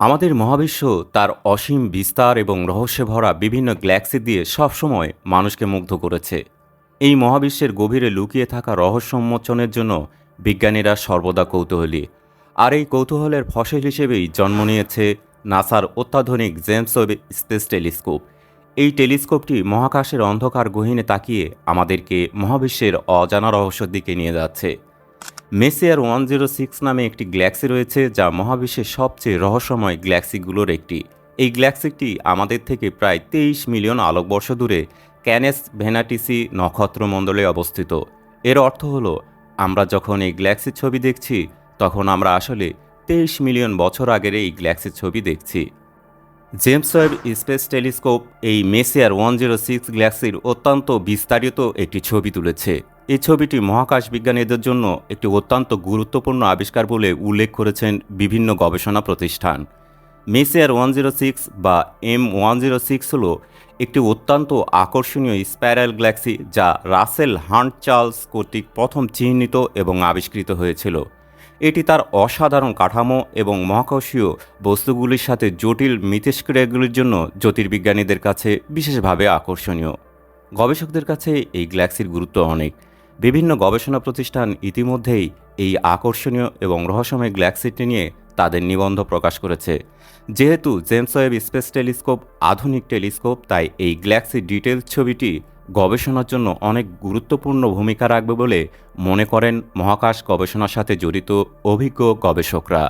আমাদের মহাবিশ্ব তার অসীম বিস্তার এবং রহস্যে ভরা বিভিন্ন গ্যালাক্সি দিয়ে সবসময় মানুষকে মুগ্ধ করেছে। এই মহাবিশ্বের গভীরে লুকিয়ে থাকা রহস্য উন্মোচনের জন্য বিজ্ঞানীরা সর্বদা কৌতূহলী। আর এই কৌতূহলের ফসল হিসেবেই জন্ম নিয়েছে নাসার অত্যাধুনিক জেমস ওয়েব স্পেস টেলিস্কোপ। এই টেলিস্কোপটি মহাকাশের অন্ধকার গহীনে তাকিয়ে আমাদেরকে মহাবিশ্বের অজানা রহস্যের দিকে নিয়ে যাচ্ছে। মেসিয়ার ওয়ান জিরো সিক্স নামে একটি গ্যালাক্সি রয়েছে, যা মহাবিশ্বের সবচেয়ে রহস্যময় গ্যালাক্সিগুলোর একটি। এই গ্যালাক্সিটি আমাদের থেকে প্রায় তেইশ মিলিয়ন আলোকবর্ষ দূরে ক্যানেস ভেনাটিসি নক্ষত্রমণ্ডলে অবস্থিত। এর অর্থ হল, আমরা যখন এই গ্যালাক্সির ছবি দেখছি, তখন আমরা আসলে তেইশ মিলিয়ন বছর আগের এই গ্যালাক্সির ছবি দেখছি। জেমস ওয়েব স্পেস টেলিস্কোপ এই মেসিয়ার ওয়ান জিরো সিক্স গ্যালাক্সির অত্যন্ত বিস্তারিত একটি ছবি তুলেছে। এই ছবিটি মহাকাশ বিজ্ঞানীদের জন্য একটি অত্যন্ত গুরুত্বপূর্ণ আবিষ্কার বলে উল্লেখ করেছেন বিভিন্ন গবেষণা প্রতিষ্ঠান। মেসিয়ার ওয়ান জিরো সিক্স বা এম ওয়ান জিরো সিক্স হল একটি অত্যন্ত আকর্ষণীয় স্প্যারাল গ্যালাক্সি যা রাসেল হান্ট চার্লস কর্তৃক প্রথম চিহ্নিত এবং আবিষ্কৃত হয়েছিল। এটি তার অসাধারণ কাঠামো এবং মহাকাশীয় বস্তুগুলির সাথে জটিল মিথস্ক্রিয়াগুলির জন্য জ্যোতির্বিজ্ঞানীদের কাছে বিশেষভাবে আকর্ষণীয়। গবেষকদের কাছে এই গ্যালাক্সির গুরুত্ব অনেক। বিভিন্ন গবেষণা প্রতিষ্ঠান ইতিমধ্যেই এই আকর্ষণীয় এবং রহস্যময় গ্যালাক্সিটি নিয়ে তাদের নিবন্ধ প্রকাশ করেছে। যেহেতু জেমস ওয়েব স্পেস টেলিস্কোপ আধুনিক টেলিস্কোপ, তাই এই গ্যালাক্সি ডিটেলস ছবিটি গবেষণার জন্য অনেক গুরুত্বপূর্ণ ভূমিকা রাখবে বলে মনে করেন মহাকাশ গবেষণার সাথে জড়িত অভিজ্ঞ গবেষকরা।